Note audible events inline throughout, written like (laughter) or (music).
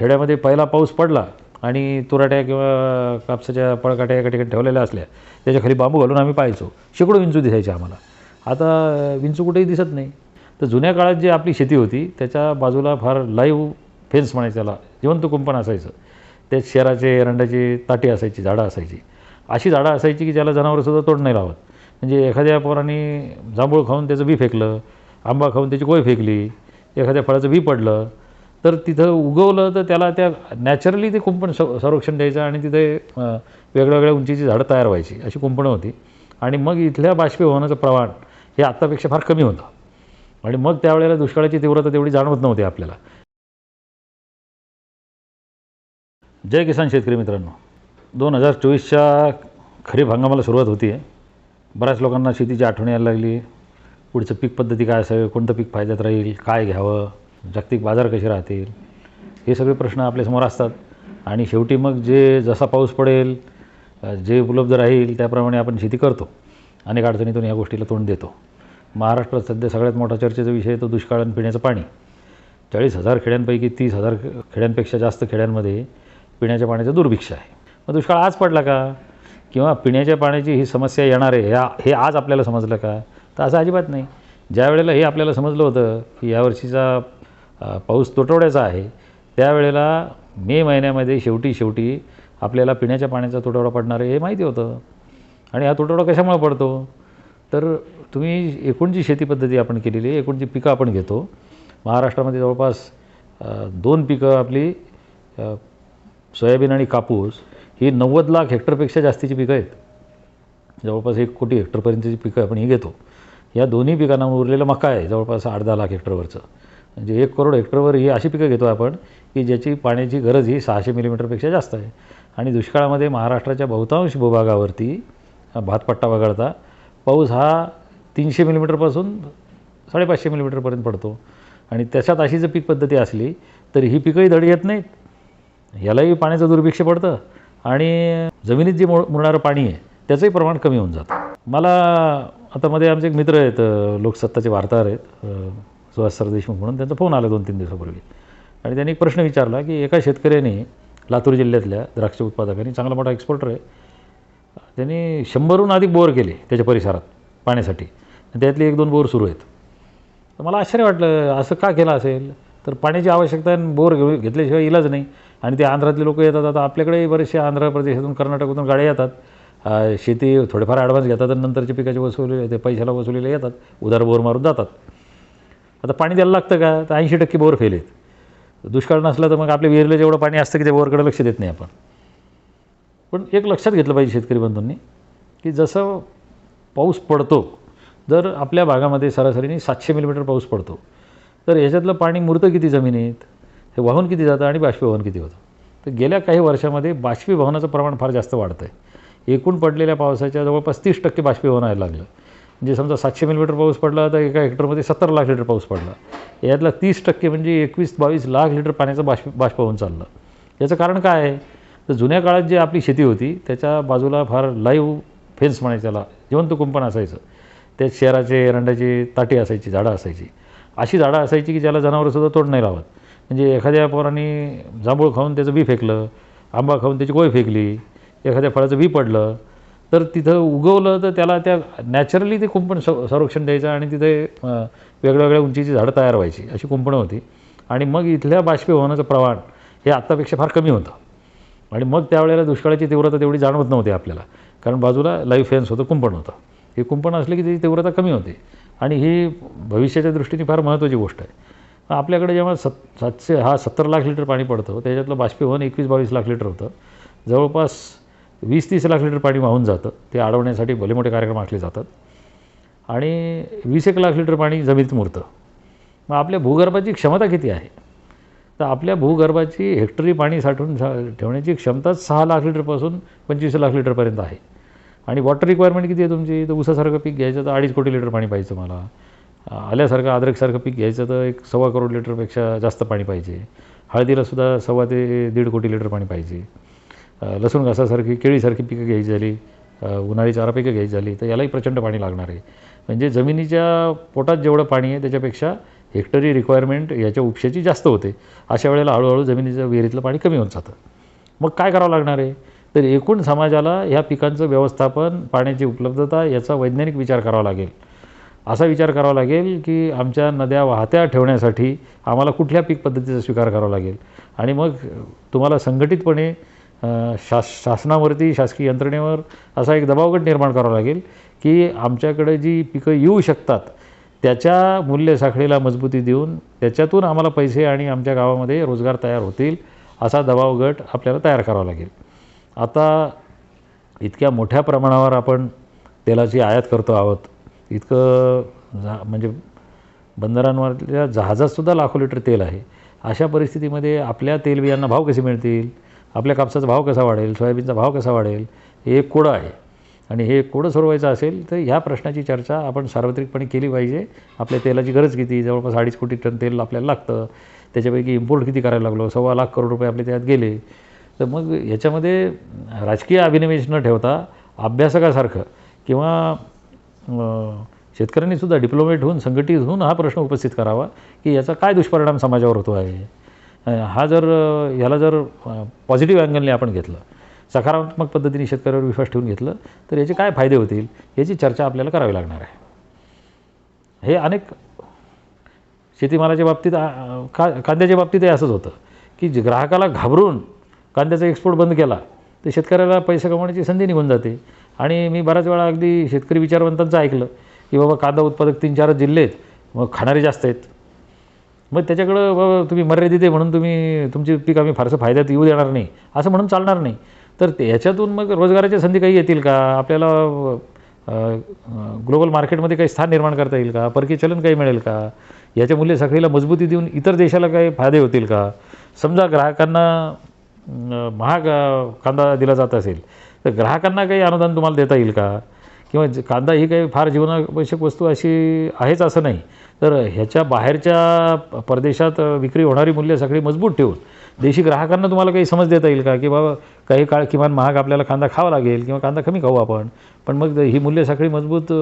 खेड्यामध्ये पहिला पाऊस पडला आणि तुराट्या किंवा कापसाच्या पळकाट्या एका ठिकाणी ठेवलेल्या असल्या त्याच्याखाली बांबू घालून आम्ही पाहायचो. शेकडो विंचू दिसायचे आम्हाला. आता विंचू कुठेही दिसत नाही. तर जुन्या काळात जी आपली शेती होती त्याच्या बाजूला फार लाईव्ह फेन्स म्हणायचं त्याला जिवंत कुंपण असायचं. त्यात शेराचे एरंडाची ताटी असायची झाडं असायची. अशी झाडं असायची की ज्याला जनावरंसुद्धा तोड नाही लावत. म्हणजे एखाद्या पोराने जांभूळ खाऊन त्याचं बी फेकलं आंबा खाऊन त्याची कोय फेकली एखाद्या फळाचं बी पडलं तर तिथं उगवलं तर त्याला त्या नॅचरली ते कुंपण स संरक्षण द्यायचं आणि तिथे वेगळ्या वेगळ्या उंचीची झाडं तयार व्हायची अशी कुंपणं होती. आणि मग इथल्या बाष्पीभवनाचं प्रमाण हे आत्तापेक्षा फार कमी होतं. आणि मग त्यावेळेला दुष्काळाची तीव्रता तेवढी जाणवत नव्हती आपल्याला. जय किसान शेतकरी मित्रांनो. दोन हजार चोवीसच्या खरीप हंगामाला सुरुवात होती आहे बऱ्याच लोकांना शेतीची आठवण यायला लागली पुढचं पीक पद्धती काय असावी? कोणतं पीक फायद्यात राहील? काय घ्यावं? जागतिक बाजार कसे राहतील? हे सगळे प्रश्न आपल्यासमोर असतात. आणि शेवटी मग जे जसा पाऊस पडेल जे उपलब्ध राहील त्याप्रमाणे आपण शेती करतो. अनेक अडचणीतून या गोष्टीला तोंड देतो. महाराष्ट्रात सध्या सगळ्यात मोठा चर्चेचा विषय तो दुष्काळ आणि पिण्याचं पाणी. चाळीस हजार खेड्यांपैकी तीस हजार खेड्यांपेक्षा जास्त खेड्यांमध्ये पिण्याच्या पाण्याचं दुर्भिक्ष आहे. मग दुष्काळ आज पडला का? किंवा पिण्याच्या पाण्याची ही समस्या येणार आहे ह्या हे आज आपल्याला समजलं का? तर असं अजिबात नाही. ज्या वेळेला हे आपल्याला समजलं होतं की यावर्षीचा पाऊस तुटवड्याचा आहे. त्यावेळेला मे महिन्यामध्ये शेवटी शेवटी आपल्याला पिण्याच्या पाण्याचा तुटवडा पडणार आहे हे माहिती होतं. आणि हा तुटवडा कशामुळे पडतो? तर तुम्ही एकूण जी शेती पद्धती आपण केलेली आहे एकूण जी पिकं आपण घेतो महाराष्ट्रामध्ये जवळपास दोन पिकं आपली सोयाबीन आणि कापूस ही नव्वद लाख हेक्टरपेक्षा जास्तीची पिकं आहेत. जवळपास एक कोटी हेक्टरपर्यंतची पिकं आपण ही घेतो. या दोन्ही पिकांना उरलेलं मका आहे जवळपास आठ दहा लाख हेक्टरवरचं. म्हणजे एक करोड हेक्टरवर ही अशी पिकं घेतो आपण की ज्याची पाण्याची गरज ही सहाशे मिलीमीटरपेक्षा जास्त आहे. आणि दुष्काळामध्ये महाराष्ट्राच्या बहुतांश भूभागावरती भातपट्टा वगळता पाऊस हा तीनशे मिलीमीटरपासून साडेपाचशे मिलीमीटरपर्यंत पडतो. आणि त्याच्यात अशी जर पीक पद्धती असली तर ही पिकंही धड येत नाहीत. यालाही पाण्याचं दुर्भिक्ष पडतं आणि जमिनीत जे मुळ मुरणारं पाणी आहे त्याचंही प्रमाण कमी होऊन जातं. मला आता मध्ये आमचे एक मित्र आहेत लोकसत्ताचे वार्ताहर आहेत सुहास सर देशमुख म्हणून त्यांचा फोन आला दोन तीन दिवसापूर्वी. आणि त्यांनी एक प्रश्न विचारला की एका शेतकऱ्याने लातूर जिल्ह्यातल्या द्राक्ष उत्पादकांनी चांगला मोठा एक्सपोर्टर आहे. त्यांनी शंभरहून अधिक बोर केले त्याच्या परिसरात पाण्यासाठी. आणि त्यातले एक दोन बोर सुरू आहेत. तर मला आश्चर्य वाटलं असं का केलं असेल? तर पाण्याची आवश्यकता आणि बोर घेऊ घेतल्याशिवाय इलाज नाही. आणि ते आंध्रातले लोक येतात आता आपल्याकडे बरेचसे आंध्र प्रदेशातून कर्नाटकातून गाड्या येतात. शेती थोडेफार ॲडव्हान्स घेतात आणि नंतरचे पिकाचे वसुली ते पैशाला वसुलीला येतात. उदार बोर मारून जातात. आता पाणी द्यायला लागतं का? तर ऐंशी टक्के बोर फेल आहेत. दुष्काळ नसला तर मग आपल्या विहिरीला जेवढं पाणी असतं की त्या बोरकडे लक्ष देत नाही आपण. पण एक लक्षात घेतलं पाहिजे शेतकरी बंधूंनी की जसं पाऊस पडतो जर आपल्या भागामध्ये सरासरीने सातशे मिलीमीटर पाऊस पडतो तर याच्यातलं पाणी मुरतं किती जमिनीत हे वाहून किती जातं आणि बाष्पीभवन किती होतं? तर गेल्या काही वर्षामध्ये बाष्पीभवनाचं प्रमाण फार जास्त वाढतं आहे एकूण पडलेल्या पावसाच्या जवळपास तीस टक्के बाष्पीभवन व्हायला लागलं. म्हणजे समजा सातशे मिलीमीटर पाऊस पडला तर एका हेक्टरमध्ये सत्तर लाख लिटर पाऊस पडला. यातला तीस टक्के म्हणजे एकवीस बावीस लाख लिटर पाण्याचं बाष्प बाष्प होऊन चाललं. याचं कारण काय आहे? तर जुन्या काळात जी आपली शेती होती त्याच्या बाजूला फार लाईव्ह फेन्स म्हणायचं त्याला जिवंत कुंपण असायचं. त्यात शहराचे एरंडाची ताटी असायची झाडं असायची. अशी झाडं असायची की ज्याला जनावरंसुद्धा तोड नाही लावत. म्हणजे एखाद्या पोराने जांभूळ खाऊन त्याचं बी फेकलं आंबा खाऊन त्याची गोळी फेकली एखाद्या फळाचं बी पडलं तर तिथं उगवलं तर त्याला त्या नॅचरली ते कुंपण संरक्षण द्यायचं आणि तिथे वेगळ्या वेगळ्या उंचीची झाडं तयार व्हायची अशी कुंपणं होती. आणि मग इथल्या बाष्पीभवनाचं प्रमाण हे आत्तापेक्षा फार कमी होतं. आणि मग त्यावेळेला दुष्काळाची तीव्रता तेवढी जाणवत नव्हती आपल्याला. कारण बाजूला लाईव्ह फेन्स होतं कुंपण होतं. हे कुंपण असलं की त्याची तीव्रता कमी होते. आणि ही भविष्याच्या दृष्टीने फार महत्त्वाची गोष्ट आहे. आपल्याकडे जेव्हा सत सातशे हा सत्तर लाख लिटर पाणी पडतं त्याच्यातलं बाष्पीभवन एकवीस बावीस लाख लिटर होतं. जवळपास वीस तीस लाख लिटर पाणी वाहून जातं. ते अडवण्यासाठी भले मोठे कार्यक्रम आखले जातात. आणि वीस एक लाख लिटर पाणी जमिनीत मुरतं. मग आपल्या भूगर्भाची क्षमता किती आहे? तर आपल्या भूगर्भाची हेक्टरी पाणी साठवून सा ठेवण्याची क्षमताच सहा लाख लिटरपासून पंचवीस लाख लिटरपर्यंत आहे. आणि वॉटर रिक्वायरमेंट किती आहे तुमची? तर ऊसासारखं पीक घ्यायचं तर अडीच कोटी लिटर पाणी पाहिजे मला आल्यासारखं अद्रकसारखं पीक घ्यायचं तर एक सव्वा करोड लिटरपेक्षा जास्त पाणी पाहिजे. हळदीलासुद्धा सव्वा ते दीड कोटी लिटर पाणी पाहिजे. लसूण घासासारखी केळीसारखी पिकं घ्यायची झाली उन्हाळी चारा पिकं घ्यायची झाली तर यालाही प्रचंड पाणी लागणार आहे. म्हणजे जमिनीच्या पोटात जेवढं पाणी आहे त्याच्यापेक्षा हेक्टरी रिक्वायरमेंट याच्या उपशाची जास्त होते. अशा वेळेला हळूहळू जमिनीचं विहिरीतलं पाणी कमी होत जातं. मग काय करावं लागणार आहे? तर एकूण समाजाला ह्या पिकांचं व्यवस्थापन पाण्याची उपलब्धता याचा वैज्ञानिक विचार करावा लागेल. असा विचार करावा लागेल की आमच्या नद्या वाहत्या ठेवण्यासाठी आम्हाला कुठल्या पीक पद्धतीचा स्वीकार करावा लागेल? आणि मग तुम्हाला संघटितपणे शास शासनावरती शासकीय यंत्रणेवर असा एक दबावगट निर्माण करावा लागेल की आमच्याकडे जी पिकं येऊ शकतात त्याच्या मूल्य साखळीला मजबूती देऊन त्याच्यातून आम्हाला पैसे आणि आमच्या गावामध्ये रोजगार तयार होतील असा दबावगट आपल्याला तयार करावा लागेल. आता इतक्या मोठ्या प्रमाणावर आपण तेलाची आयात करतो आहोत इतकं जा म्हणजे बंदरांवरल्या जहाजातसुद्धा लाखो लिटर तेल आहे. अशा परिस्थितीमध्ये आपल्या तेलबियांना भाव कसे मिळतील? आपल्या कापसाचा भाव कसा वाढेल? सोयाबीनचा भाव कसा वाढेल? हे एक कोडं आहे. आणि हे कोडं सोडवायचं असेल तर ह्या प्रश्नाची चर्चा आपण सार्वत्रिकपणे केली पाहिजे. आपल्या तेलाची गरज किती? जवळपास अडीच कोटी टन तेल आपल्याला लागतं. त्याच्यापैकी इम्पोर्ट किती करायला लागलो? सव्वा लाख करोड रुपये आपले त्यात गेले. तर मग याच्यामध्ये राजकीय अभिनिवेश न ठेवता अभ्यासकासारखं किंवा शेतकऱ्यांनीसुद्धा डिप्लोमेट होऊन संघटित होऊन हा प्रश्न उपस्थित करावा की याचा काय दुष्परिणाम समाजावर होतो आहे? हा जर ह्याला जर पॉझिटिव्ह अँगलने आपण घेतलं सकारात्मक पद्धतीने शेतकऱ्यावर विश्वास ठेवून घेतलं तर याचे काय फायदे होतील? याची चर्चा आपल्याला करावी लागणार आहे. हे अनेक शेतीमालाच्या बाबतीत का कांद्याच्या बाबतीतही असंच होतं की जे ग्राहकाला घाबरून कांद्याचा एक्सपोर्ट बंद केला तर शेतकऱ्याला पैसे कमवण्याची संधी निघून जाते. आणि मी बऱ्याच वेळा अगदी शेतकरी विचारवंतांचं ऐकलं की बाबा कांदा उत्पादक तीन चारच जिल्हे आहेत मग खाणारे जास्त आहेत. मग त्याच्याकडं बाबा तुम्ही मर्यादित आहे म्हणून तुम्ही तुमची पीक आम्ही फारसं फायद्यात येऊ देणार नाही असं म्हणून चालणार नाही. तर ते ह्याच्यातून मग रोजगाराच्या संधी काही येतील का? आपल्याला ग्लोबल मार्केटमध्ये काही स्थान निर्माण करता येईल का? परकीय चलन काही मिळेल का? याच्या मूल्य साखळीला मजबूती देऊन इतर देशाला काही फायदे होतील का? समजा ग्राहकांना महाग कांदा दिला जात असेल तर ग्राहकांना काही अनुदान तुम्हाला देता येईल का? किंवा कांदा ही काही फार जीवनावश्यक वस्तू अशी आहेच असं नाही. तर ह्याच्या बाहेरच्या परदेशात विक्री होणारी मूल्य सगळी मजबूत ठेवून देशी ग्राहकांना तुम्हाला काही समज देता येईल का? की बाबा काही काळ किमान महाग आपल्याला कांदा खावा लागेल किंवा कांदा कमी खाऊ आपण पण मग ही मूल्य साखळी मजबूत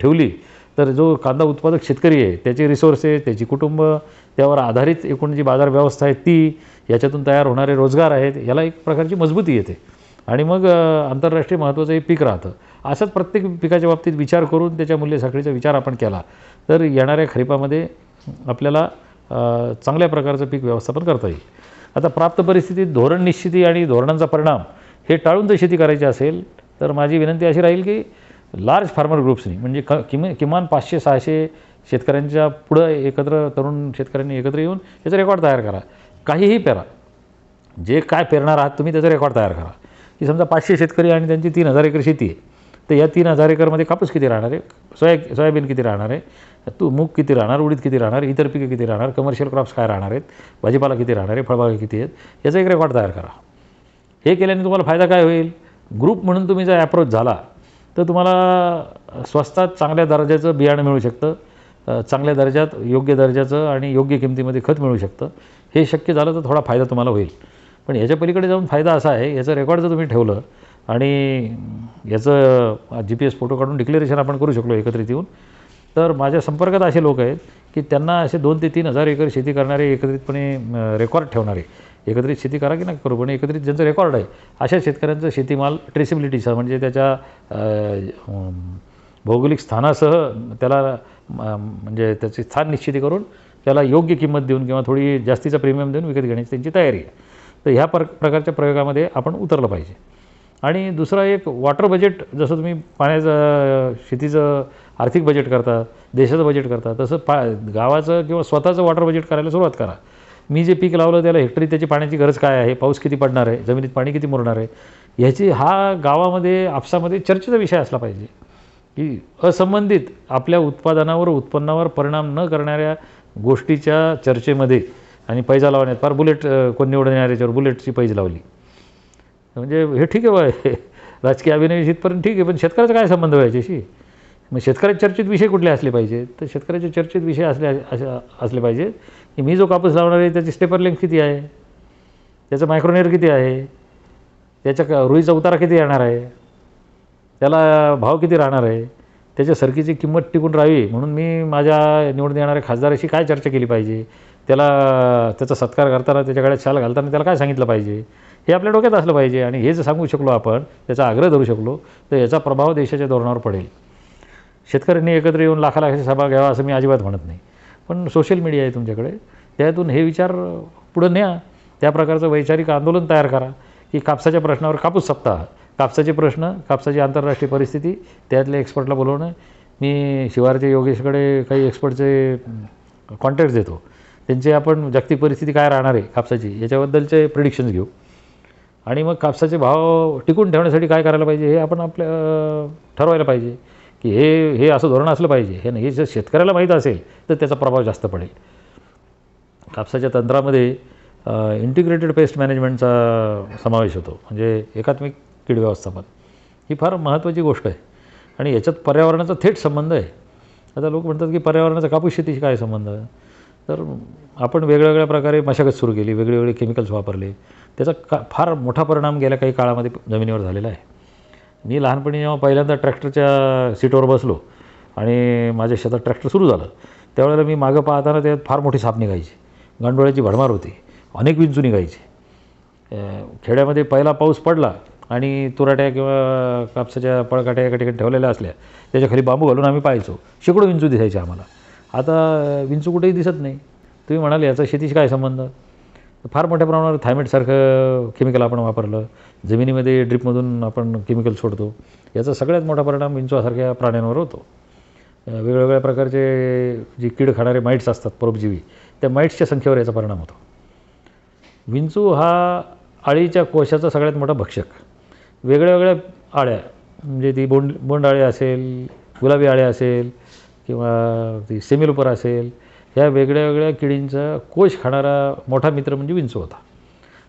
ठेवली तर जो कांदा उत्पादक शेतकरी आहे त्याचे रिसोर्सेस त्याची कुटुंब त्यावर आधारित एकूण जी बाजार व्यवस्था आहे ती याच्यातून तयार होणारे रोजगार आहेत याला एक प्रकारची मजबूती येते. आणि मग आंतरराष्ट्रीय महत्त्वाचं हे पीक राहतं. असंच प्रत्येक पिकाच्या बाबतीत विचार करून त्याच्या मूल्य साखळीचा विचार आपण केला तर येणाऱ्या खरीपामध्ये आपल्याला चांगल्या प्रकारचं पीक व्यवस्थापन करता येईल. आता प्राप्त परिस्थितीत धोरण निश्चिती आणि धोरणांचा परिणाम हे टाळून जर शेती करायची असेल तर माझी विनंती अशी राहील की लार्ज फार्मर ग्रुप्सनी म्हणजे क किम किमान पाचशे सहाशे शेतकऱ्यांच्या पुढं एकत्र तरुण शेतकऱ्यांनी एकत्र येऊन त्याचा रेकॉर्ड तयार करा. काहीही पेरा. जे काय पेरणार आहात तुम्ही त्याचा रेकॉर्ड तयार करा. की समजा पाचशे शेतकरी आणि त्यांची तीन हजार एकर शेती आहे. तर या तीन हजार एकरमध्ये कापूस किती राहणार आहे? सोया सोयाबीन किती राहणार आहे? तू मूग किती राहणार? उडीद किती राहणार? इतर पिके किती राहणार? कमर्शियल क्रॉप्स काय राहणार आहेत? भाजीपाला किती राहणार आहे? फळबागा किती आहेत? याचा एक रेकॉर्ड तयार करा. हे केल्याने तुम्हाला फायदा काय होईल? ग्रुप म्हणून तुम्ही जर ॲप्रोच झाला तर तुम्हाला स्वस्तात चांगल्या दर्जाचं बियाणं मिळू शकतं. चांगल्या दर्जात योग्य दर्जाचं आणि योग्य किमतीमध्ये खत मिळू शकतं. हे शक्य झालं तर थोडा फायदा तुम्हाला होईल. पण याच्या पलीकडे जाऊन फायदा असा आहे याचं रेकॉर्ड जर तुम्ही ठेवलं आणि याचं जी पी एस फोटो काढून डिक्लेरेशन आपण करू शकलो एकत्रित येऊन. तर माझ्या संपर्कात असे लोक आहेत की त्यांना असे दोन ते तीन हजार एकर शेती करणारे एकत्रितपणे रेकॉर्ड ठेवणारे. एकत्रित शेती करा की नाही करू पण एकत्रित ज्यांचं रेकॉर्ड आहे अशा शेतकऱ्यांचं शेतीमाल ट्रेसिबिलिटीसह म्हणजे त्याच्या भौगोलिक स्थानासह त्याला म्हणजे त्याचे स्थान निश्चिती करून त्याला योग्य किंमत देऊन किंवा थोडी जास्तीचा प्रीमियम देऊन विकत घेण्याची त्यांची तयारी आहे. तर ह्या प्र प्रकारच्या प्रयोगामध्ये आपण उतरलं पाहिजे. आणि दुसरा एक वॉटर बजेट जसं तुम्ही पाण्याचं शेतीचं आर्थिक बजेट करता देशाचं बजेट करता तसं पा गावाचं किंवा स्वतःचं वॉटर बजेट करायला सुरुवात करा. मी जे पीक लावलं त्याला हेक्टरी त्याची पाण्याची गरज काय आहे? पाऊस किती पडणार आहे? जमिनीत पाणी किती मुरणार आहे? ह्याची हा गावामध्ये आपसामध्ये चर्चेचा विषय असला पाहिजे. की असंबंधित आपल्या उत्पादनावर उत्पन्नावर परिणाम न करणाऱ्या गोष्टीच्या चर्चेमध्ये आणि पैजा लावण्यात फार बुलेट कोण निवडणार याच्यावर बुलेटची पैज लावली. म्हणजे हे ठीक आहे बा (laughs) राजकीय अभिनय इथपर्यंत ठीक आहे पण शेतकऱ्याचा काय संबंध आहे याच्याशी? मग शेतकऱ्याच्या चर्चेत विषय कुठले असले पाहिजेत तर शेतकऱ्याच्या चर्चेत विषय असले असे असले पाहिजेत की मी जो कापूस लावणार आहे त्याची स्टेपर लेंथ किती आहे? त्याचं मायक्रोनेअर किती आहे? त्याच्या का रुईचा उतारा किती येणार आहे? त्याला भाव किती राहणार आहे? त्याच्या सरकीची किंमत टिकून राहावी? म्हणून मी माझ्या निवडून येणाऱ्या खासदाराशी काय चर्चा केली पाहिजे? त्याला त्याचा सत्कार करताना त्याच्याकडे शाल घालताना त्याला काय सांगितलं पाहिजे? हे आपल्या डोक्यात असलं पाहिजे आणि हे जर सांगू शकलो आपण त्याचा आग्रह धरू शकलो तर याचा प्रभाव देशाच्या धोरणावर पडेल. शेतकऱ्यांनी एकत्र येऊन लाखा लाखाची सभा घ्यावा असं मी अजिबात म्हणत नाही. पण सोशल मीडिया आहे तुमच्याकडे. त्यातून हे विचार पुढं न्या. त्या प्रकारचं वैचारिक आंदोलन तयार करा की कापसाच्या प्रश्नावर कापूस सप्ताह. कापसाचे प्रश्न कापसाची आंतरराष्ट्रीय परिस्थिती त्यातल्या एक्सपर्टला बोलवणं. मी शिवारचे योगेशकडे काही एक्सपर्टचे कॉन्टॅक्ट देतो. त्यांचे आपण जागतिक परिस्थिती काय राहणार आहे कापसाची याच्याबद्दलचे प्रिडिक्शन्स घेऊ. आणि मग कापसाचे भाव टिकून ठेवण्यासाठी काय करायला पाहिजे हे आपण आपल्या ठरवायला पाहिजे. की हे हे असं धोरण असलं पाहिजे. हे नाही हे जर शेतकऱ्याला माहीत असेल तर त्याचा प्रभाव जास्त पडेल. कापसाच्या तंत्रामध्ये इंटिग्रेटेड पेस्ट मॅनेजमेंटचा समावेश होतो. म्हणजे एकात्मिक कीड व्यवस्थापन. ही फार महत्त्वाची गोष्ट आहे. आणि याच्यात पर्यावरणाचा थेट संबंध आहे. आता लोक म्हणतात की पर्यावरणाचा कापूस शेतीशी काय संबंध? आहे तर आपण वेगवेगळ्या प्रकारे मशागत सुरू केली वेगळेवेगळे केमिकल्स वापरले. त्याचा का फार मोठा परिणाम गेल्या काही काळामध्ये जमिनीवर झालेला आहे. मी लहानपणी जेव्हा पहिल्यांदा ट्रॅक्टरच्या सीटवर बसलो आणि माझ्या शेतात ट्रॅक्टर सुरू झालं त्यावेळेला मी मागं पाहताना त्यात फार मोठी साप निघायची. गांडोळ्याची भडमार होती. अनेक विंचू निघायची. खेड्यामध्ये पहिला पाऊस पडला आणि तुराट्या किंवा कापसाच्या पळकाट्या एका ठिकाणी ठेवलेल्या असल्या त्याच्याखाली बांबू घालून आम्ही पाहायचो. शेकडो विंचू दिसायचे आम्हाला. आता विंचू कुठेही दिसत नाही. तुम्ही म्हणाल याचा शेतीशी काय संबंध? फार मोठ्या प्रमाणावर थायमेटसारखं केमिकल आपण वापरलं. जमिनीमध्ये ड्रिपमधून आपण केमिकल सोडतो. याचा सगळ्यात मोठा परिणाम विंचवासारख्या प्राण्यांवर होतो. वेगवेगळ्या प्रकारचे जी कीड खाणारे माईट्स असतात परोपजीवी त्या माईट्सच्या संख्येवर याचा परिणाम होतो. विंचू हा आळीच्या कोशाचा सगळ्यात मोठा भक्षक. वेगळ्या वेगळ्या आळ्या म्हणजे ती बोंड बोंड आळी असेल गुलाबी आळ्या असेल किंवा ती सेमिलोपर असेल ह्या वेगळ्या वेगळ्या किडींचा कोश खाणारा मोठा मित्र म्हणजे विंचू होता.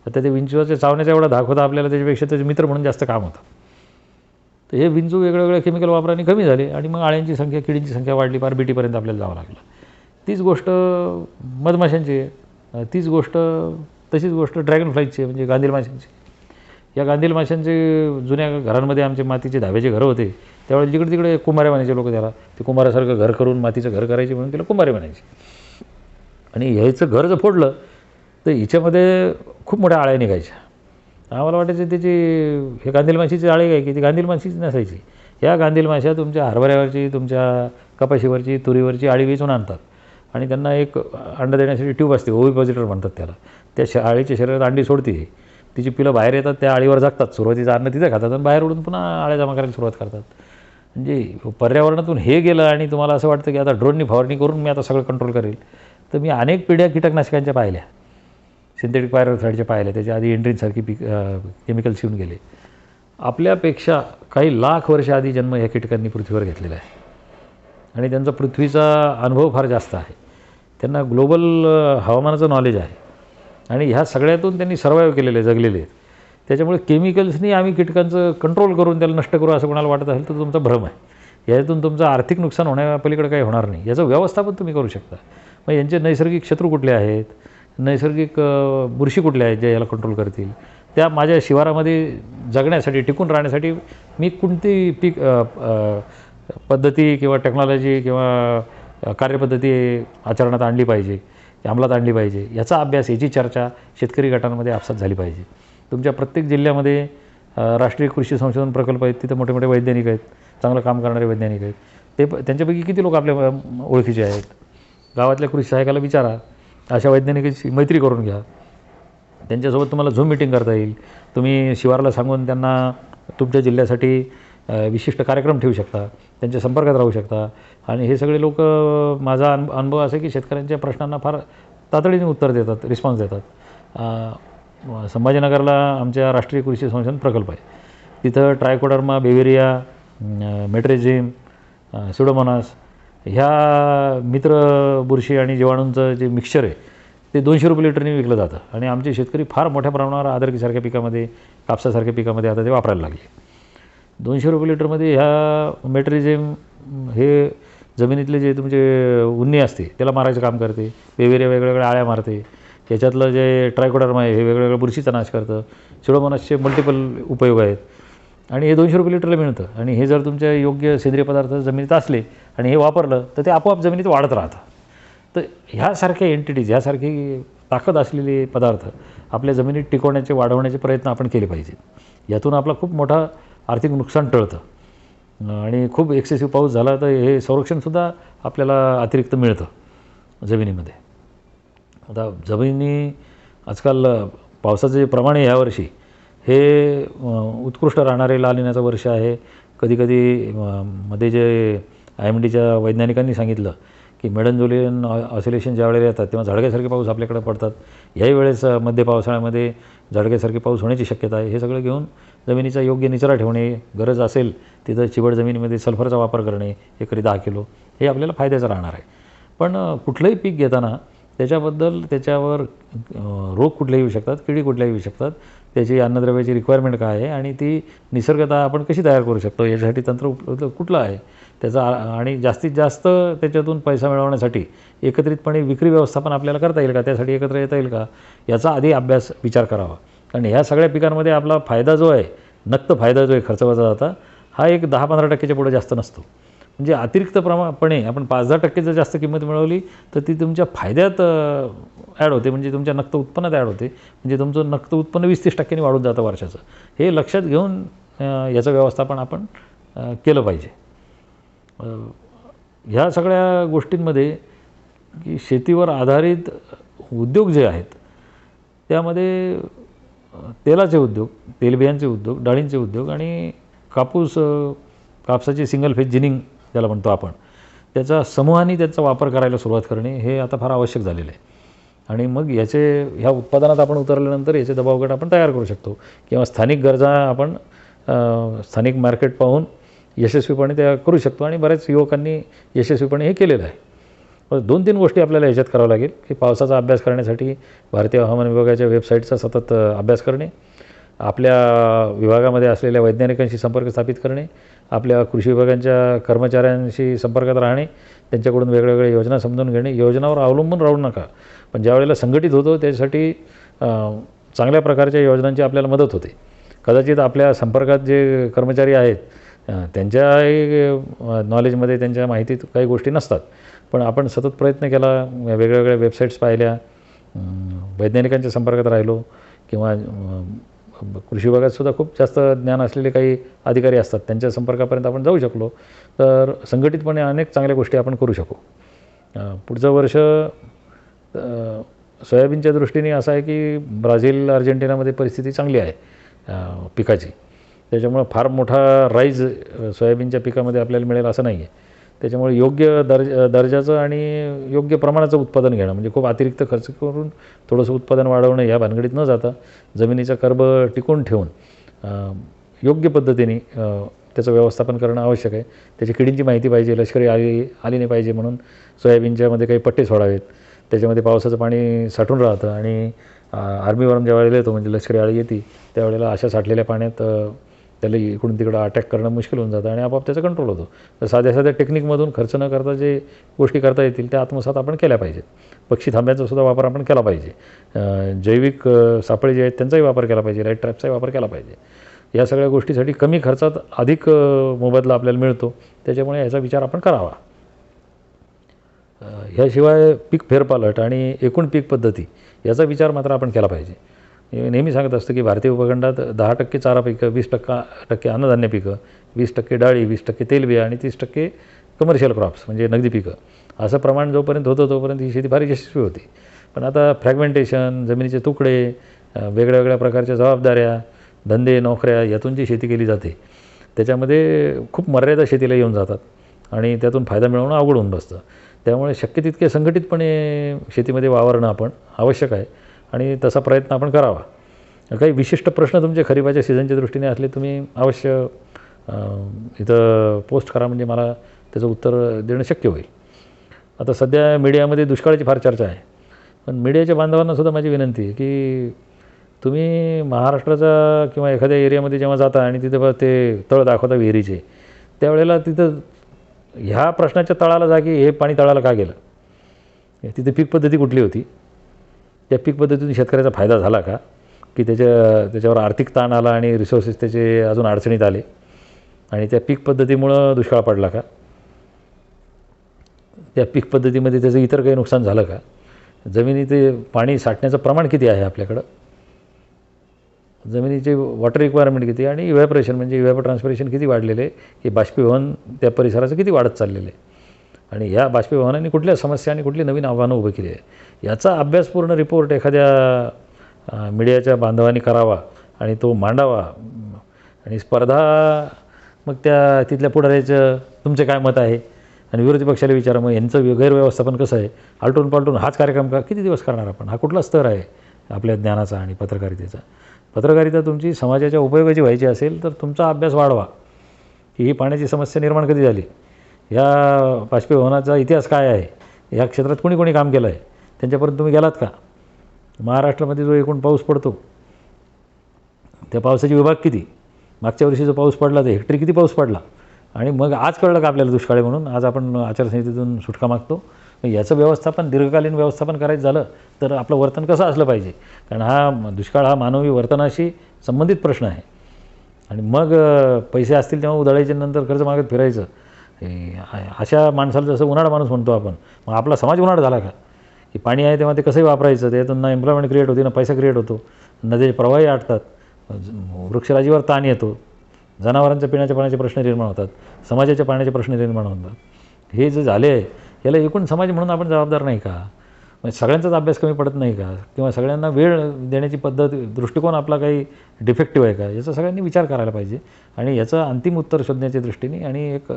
आता ते विंचूच्या चावण्याचा एवढा धाक होता आपल्याला त्याच्यापेक्षा त्याचे मित्र म्हणून जास्त काम होतं. तर हे विंचू वेगवेगळ्या केमिकल वापराने कमी झाले आणि मग आळ्यांची संख्या किडींची संख्या वाढली फार बीटीपर्यंत आपल्याला जावं लागलं. तीच गोष्ट मधमाशांची आहे. तीच गोष्ट तशीच गोष्ट ड्रॅगन फ्लाईची आहे म्हणजे गांधील माशांची. या गांधील माशांचे जुन्या घरांमध्ये आमचे मातीचे धाब्याचे घरं होते. त्यावेळेस जिकडे तिकडे कुंभारे म्हणायचे लोक त्याला. ते कुंभारासारखं घर करून मातीचं घर करायचे म्हणून त्याला कुंभारे म्हणायचे. आणि ह्याचं घर जर फोडलं तर हिच्यामध्ये खूप मोठ्या आळ्या निघायच्या. आम्हाला वाटायचं त्याची हे गांधील माशीची आळी काय की ती गांधील माशीची नसायची. या गांधील माश्या तुमच्या हरभऱ्यावरची तुमच्या कपाशीवरची तुरीवरची आळी वेचून आणतात. आणि त्यांना एक अंडा देण्यासाठी ट्यूब असते ओविपॉझिटर म्हणतात त्याला. त्या श आळीच्या शरीरात अंडी सोडते तिची पिलं बाहेर येतात त्या आळीवर जागतात. सुरुवातीचं अन्न तिथं खातात आणि बाहेर उडून पुन्हा आळ्या जमा करायला सुरुवात करतात. म्हणजे पर्यावरणातून हे गेलं आणि तुम्हाला असं वाटतं की आता ड्रोननी फवारणी करून मी आता सगळं कंट्रोल करेल. तर मी अनेक पिढ्या कीटकनाशकांच्या पाहिल्या. सिंथेटिक पायरोक्साईडच्या पाहिल्या त्याच्या आधी एंड्रीनसारखी पीक केमिकल्स येऊन गेले. आपल्यापेक्षा काही लाख वर्ष आधी जन्म या कीटकांनी पृथ्वीवर घेतलेला आहे. आणि त्यांचा पृथ्वीचा अनुभव फार जास्त आहे. त्यांना ग्लोबल हवामानाचं नॉलेज आहे. आणि ह्या सगळ्यातून त्यांनी सर्वाईव्ह केलेले जगलेले आहेत. त्याच्यामुळे केमिकल्सनी आम्ही कीटकांचं कंट्रोल करून त्याला नष्ट करू असं कोणाला वाटत असेल तर तुमचा भ्रम आहे. याच्यातून तुमचं आर्थिक नुकसान होण्यापलीकडे काही होणार नाही. याचं व्यवस्थापन तुम्ही करू शकता. मग यांचे नैसर्गिक शत्रू कुठले आहेत? नैसर्गिक बुरशी कुठल्या आहेत ज्या याला कंट्रोल करतील? त्या माझ्या शिवारामध्ये जगण्यासाठी टिकून राहण्यासाठी मी कोणती पीक पद्धती किंवा टेक्नॉलॉजी किंवा कार्यपद्धती आचरणात आणली पाहिजे अंमलात आणली पाहिजे? याचा अभ्यास याची चर्चा शेतकरी गटांमध्ये आपसात झाली पाहिजे. तुमच्या प्रत्येक जिल्ह्यामध्ये राष्ट्रीय कृषी संशोधन प्रकल्प आहेत तिथं मोठे मोठे वैज्ञानिक आहेत चांगलं काम करणारे वैज्ञानिक आहेत. ते प- त्यांच्यापैकी किती लोक आपल्या ओळखीचे आहेत? गावातल्या कृषी सहायकाला विचारा अशा वैज्ञानिकाची मैत्री करून घ्या. त्यांच्यासोबत तुम्हाला झूम मिटिंग करता येईल. तुम्ही शिवारला सांगून त्यांना तुमच्या जिल्ह्यासाठी विशिष्ट कार्यक्रम ठेवू शकता त्यांच्या संपर्कात राहू शकता. आणि हे सगळे लोक माझा अनु अनुभव असा की शेतकऱ्यांच्या प्रश्नांना फार तातडीने उत्तर देतात रिस्पॉन्स देतात. संभाजीनगरला आमच्या राष्ट्रीय कृषी संशोधन प्रकल्प आहे. तिथं ट्रायकोडर्मा बेवेरिया मेट्रेझिम सिडोमोनास ह्या मित्र बुरशी आणि जीवाणूंचं जे मिक्सचर आहे ते दोनशे रुपये लिटरने विकलं जातं. आणि आमचे शेतकरी फार मोठ्या प्रमाणावर आदरकीसारख्या पिकामध्ये कापसासारख्या पिकामध्ये आता ते वापरायला लागले. दोनशे रुपये लिटरमध्ये ह्या मेट्रेझिम हे जमिनीतले जे तुमचे उन्नी असते त्याला मारायचं काम करते. वेगवेगळ्या वेगवेगळ्या आळ्या मारते. याच्यातलं जे ट्रायकोडर्मा आहे हे वेगवेगळ्या बुरशीचा नाश करतं. सिडोमोनासचे मल्टिपल उपयोग आहेत. आणि हे दोनशे रुपये लिटरला मिळतं. आणि हे जर तुमच्या योग्य सेंद्रिय पदार्थ जमिनीत असले आणि हे वापरलं तर ते आपोआप जमिनीत वाढत राहतं. तर ह्यासारख्या एंटिटीज ह्यासारखी ताकद असलेले पदार्थ आपल्या जमिनीत टिकवण्याचे वाढवण्याचे प्रयत्न आपण केले पाहिजेत. यातून आपला खूप मोठा आर्थिक नुकसान टळतं. आणि खूप एक्सेसिव्ह पाऊस झाला तर हे संरक्षणसुद्धा आपल्याला अतिरिक्त मिळतं जमिनीमध्ये. आता जमिनी आजकाल पावसाचं जे प्रमाण आहे यावर्षी हे उत्कृष्ट राहणारे लाल येण्याचं वर्ष आहे. कधीकधी मध्ये जे आय एम डीच्या वैज्ञानिकांनी सांगितलं की मेडनजोलियन ऑसिलेशन ज्या वेळेला येतात तेव्हा झाडक्यासारखे पाऊस आपल्याकडे पडतात. याही वेळेस मध्य पावसाळ्यामध्ये झाडक्यासारखे पाऊस होण्याची शक्यता आहे. हे सगळं घेऊन जमिनीचा योग्य निचरा ठेवणे गरज असेल तिथं चिवड जमिनीमध्ये सल्फरचा वापर करणे एकरी दहा किलो हे आपल्याला फायद्याचं राहणार आहे. पण कुठलंही पीक घेताना त्याच्याबद्दल त्याच्यावर रोग कुठले येऊ शकतात किडी कुठल्या येऊ शकतात. त्याची अन्नद्रव्याची रिक्वायरमेंट काय आहे आणि ती निसर्गता आपण कशी तयार करू शकतो? याच्यासाठी तंत्र उपलब्ध कुठलं आहे? त्याचा आणि जास्तीत जास्त त्याच्यातून पैसा मिळवण्यासाठी एकत्रितपणे विक्री व्यवस्थापन आपल्याला करता येईल का? त्यासाठी एकत्र येता येईल का? याचा आधी अभ्यास विचार करावा. कारण ह्या सगळ्या पिकांमध्ये आपला फायदा जो आहे नक्त फायदा जो आहे खर्च वजा जाता हा एक दहा पंधरा टक्क्याच्या पुढे जास्त नसतो. म्हणजे अतिरिक्त प्रमाणपणे आपण पाच दहा टक्के जर जास्त किंमत मिळवली तर ती तुमच्या फायद्यात ॲड होते. म्हणजे तुमच्या नक्त उत्पन्नात ॲड होते. म्हणजे तुमचं नक्त उत्पन्न वीस तीस टक्क्यांनी वाढून जातं वर्षाचं. हे लक्षात घेऊन याचं व्यवस्थापन आपण केलं पाहिजे. ह्या सगळ्या गोष्टींमध्ये की शेतीवर आधारित उद्योग जे आहेत त्यामध्ये तेलाचे उद्योग तेलबियांचे उद्योग डाळींचे उद्योग आणि कापूस कापसाची सिंगल फेज जिनिंग ज्याला म्हणतो आपण. त्याचा समूहाने त्याचा वापर करायला सुरुवात करणे हे आता फार आवश्यक झालेलं आहे. आणि मग याचे ह्या उत्पादनात आपण उतरल्यानंतर याचे दबावगट आपण तयार करू शकतो. किंवा स्थानिक गरजा आपण स्थानिक मार्केट पाहून यशस्वीपणे त्या करू शकतो. आणि बऱ्याच युवकांनी यशस्वीपणे हे केलेलं आहे. दोन तीन गोष्टी आपल्याला ह्याच्यात करावं लागेल की पावसाचा अभ्यास करण्यासाठी भारतीय हवामान विभागाच्या वेबसाईटचा सतत अभ्यास करणे आपल्या विभागामध्ये असलेल्या वैज्ञानिकांशी संपर्क स्थापित करणे आपल्या कृषी विभागांच्या कर्मचाऱ्यांशी संपर्कात राहणे त्यांच्याकडून वेगवेगळ्या योजना समजून घेणे. योजनावर अवलंबून राहू नका. पण ज्या वेळेला संघटित होतो त्यासाठी चांगल्या प्रकारच्या योजनांची आपल्याला मदत होते. कदाचित आपल्या संपर्कात जे कर्मचारी आहेत त्यांच्या नॉलेजमध्ये त्यांच्या माहितीत काही गोष्टी नसतात. पण आपण सतत प्रयत्न केला वेगळ्या वेगळ्या वेबसाईट्स पाहिल्या वैज्ञानिकांच्या संपर्कात राहिलो किंवा कृषी विभागात सुद्धा खूप जास्त ज्ञान असलेले काही अधिकारी असतात. त्यांच्या संपर्कापर्यंत आपण जाऊ शकलो तर संघटितपणे अनेक चांगल्या गोष्टी आपण करू शकू. पुढचं वर्ष सोयाबीनच्या दृष्टीने असं आहे की ब्राझील अर्जेंटिनामध्ये परिस्थिती चांगली आहे पिकाची. त्याच्यामुळं फार मोठा राईज सोयाबीनच्या पिकामध्ये आपल्याला मिळेल असं नाही आहे त्याच्यामुळे योग्य दर्ज दर्जाचं आणि योग्य प्रमाणाचं उत्पादन घेणं म्हणजे खूप अतिरिक्त खर्च करून थोडंसं उत्पादन वाढवणं या भानगडीत न जाता जमिनीचा कर्ब टिकून ठेवून योग्य पद्धतीने त्याचं व्यवस्थापन करणं आवश्यक आहे. त्याची किडींची माहिती पाहिजे लष्करी आली आली नाही पाहिजे म्हणून सोयाबीनच्यामध्ये काही पट्टे सोडावेत. त्याच्यामध्ये पावसाचं पाणी साठून राहतं आणि आर्मीवरून आर्मी ज्या वेळेला येतो म्हणजे लष्करी आळी येते त्यावेळेला अशा साठलेल्या पाण्यात त्याला इकडून तिकडं अटॅक करणं मुश्किल होऊन जातं आणि आपोआप त्याचा कंट्रोल होतो. तर साध्या साध्या टेक्निकमधून खर्च न करता जे गोष्टी करता येतील त्या आत्मसात आपण केल्या पाहिजेत. पक्षी थांब्यांचा सुद्धा वापर आपण केला पाहिजे. जैविक सापळे जे आहेत त्यांचाही वापर केला पाहिजे. लाइट ट्रॅपचाही वापर केला पाहिजे. या सगळ्या गोष्टीसाठी कमी खर्चात अधिक मोबदला आपल्याला मिळतो. त्याच्यामुळे याचा विचार आपण करावा. ह्याशिवाय पीक फेरपालट आणि एकूण पीक पद्धती याचा विचार मात्र आपण केला पाहिजे. नेहमी सांगत असतं की भारतीय उपखंडात दहा टक्के चारा पिकं वीस टक्का टक्के अन्नधान्य पिकं वीस टक्के डाळी वीस टक्के तेलबिया आणि तीस टक्के कमर्शियल क्रॉप्स म्हणजे नगदी पिकं. असं प्रमाण जोपर्यंत होतं तोपर्यंत ही शेती फार यशस्वी होती. पण आता फ्रॅगमेंटेशन जमिनीचे तुकडे वेगळ्या वेगळ्या प्रकारच्या जबाबदाऱ्या धंदे नोकऱ्या यातून जी शेती केली जाते त्याच्यामध्ये खूप मर्यादा शेतीला येऊन जातात आणि त्यातून फायदा मिळवणं अवघड होऊन बसतं. त्यामुळे शक्य तितके संघटितपणे शेतीमध्ये वावरणं आपण आवश्यक आहे. आणि तसा प्रयत्न आपण करावा. काही विशिष्ट प्रश्न तुमचे खरीपाच्या सीझनच्या दृष्टीने असले तुम्ही अवश्य इथं पोस्ट करा म्हणजे मला त्याचं उत्तर देणं शक्य होईल. आता सध्या मीडियामध्ये दुष्काळाची फार चर्चा आहे. पण मीडियाच्या बांधवांना सुद्धा माझी विनंती आहे की तुम्ही महाराष्ट्राचा किंवा एखाद्या एरियामध्ये जेव्हा जाता आणि तिथं बघा ते तळ दाखवता विहिरीचे त्यावेळेला तिथं ह्या प्रश्नाच्या तळाला जा की हे पाणी तळाला का गेलं? तिथे पीक पद्धती कुठली होती? त्या पीक पद्धतीतून शेतकऱ्याचा फायदा झाला का? की त्याच्या त्याच्यावर आर्थिक ताण आला आणि रिसोर्सेस त्याचे अजून अडचणीत आले आणि त्या पीक पद्धतीमुळं दुष्काळ पडला का? त्या पीक पद्धतीमध्ये त्याचं इतर काही नुकसान झालं का? जमिनीचे पाणी साठण्याचं प्रमाण किती आहे आपल्याकडं? जमिनीचे वॉटर रिक्वायरमेंट किती आणि इव्हॅपरेशन म्हणजे इव्हॅप ट्रान्सपरेशन किती वाढलेले? आहे की बाष्पीभवन त्या परिसराचं किती वाढत चाललेलं आहे? आणि या बाष्पीभवनाने कुठल्या समस्या आणि कुठली नवीन आव्हानं उभं केली आहे? याचा अभ्यासपूर्ण रिपोर्ट एखाद्या मीडियाच्या बांधवांनी करावा आणि तो मांडावा. आणि स्पर्धा मग त्या तिथल्या पुढाऱ्याचं तुमचे काय मत आहे? आणि विरोधी पक्षाला विचारा मग यांचं गैरव्यवस्थापन कसं आहे? आलटून पालटून हाच कार्यक्रम का? किती दिवस करणार आपण? हा कुठला स्तर आहे आपल्या ज्ञानाचा आणि पत्रकारितेचा? पत्रकारिता तुमची समाजाच्या उपयोगाची व्हायची असेल तर तुमचा अभ्यास वाढवा. की ही पाण्याची समस्या निर्माण कधी झाली? या बाष्पीभवनाचा इतिहास काय आहे? या क्षेत्रात कोणी कोणी काम केलं आहे त्यांच्यापर्यंत तुम्ही गेलात का? महाराष्ट्रामध्ये जो एकूण पाऊस पडतो त्या पावसाची विभाग किती? मागच्या वर्षी जो पाऊस पडला तर हेक्टरी किती पाऊस पडला? आणि मग आज कळलं का आपल्याला दुष्काळ म्हणून? आज आपण आचारसंहितेतून सुटका मागतो. याचं व्यवस्थापन दीर्घकालीन व्यवस्थापन करायचं झालं तर आपलं वर्तन कसं असलं पाहिजे? कारण हा दुष्काळ हा मानवी वर्तनाशी संबंधित प्रश्न आहे. आणि मग पैसे असतील तेव्हा उधळायचे नंतर कर्ज मागत फिरायचं. अशा माणसाला जसं उन्हाळा माणूस म्हणतो आपण मग आपला समाज उन्हाळा झाला का? की पाणी आहे तेव्हा ते कसंही वापरायचं त्यातून ना एम्प्लॉयमेंट क्रिएट होते ना पैसा क्रिएट होतो. नद्याचे प्रवाही आटतात वृक्षराजीवर ताण येतो. जनावरांच्या पिण्याच्या पाण्याचे प्रश्न निर्माण होतात समाजाच्या पाण्याचे प्रश्न निर्माण होतात. हे जे झाले आहे याला एकूण समाज म्हणून आपण जबाबदार नाही का? म्हणजे सगळ्यांचाच अभ्यास कमी पडत नाही का? किंवा सगळ्यांना वेळ देण्याची पद्धत दृष्टिकोन आपला काही डिफेक्टिव्ह आहे का? याचा सगळ्यांनी विचार करायला पाहिजे. आणि याचं अंतिम उत्तर शोधण्याच्या दृष्टीने आणि एक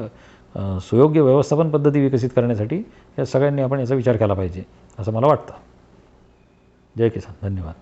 सुयोग्य व्यवस्थापन पद्धती विकसित करण्यासाठी या सगळ्यांनी आपण याचा विचार केला पाहिजे असं मला वाटतं. जय किसान. धन्यवाद.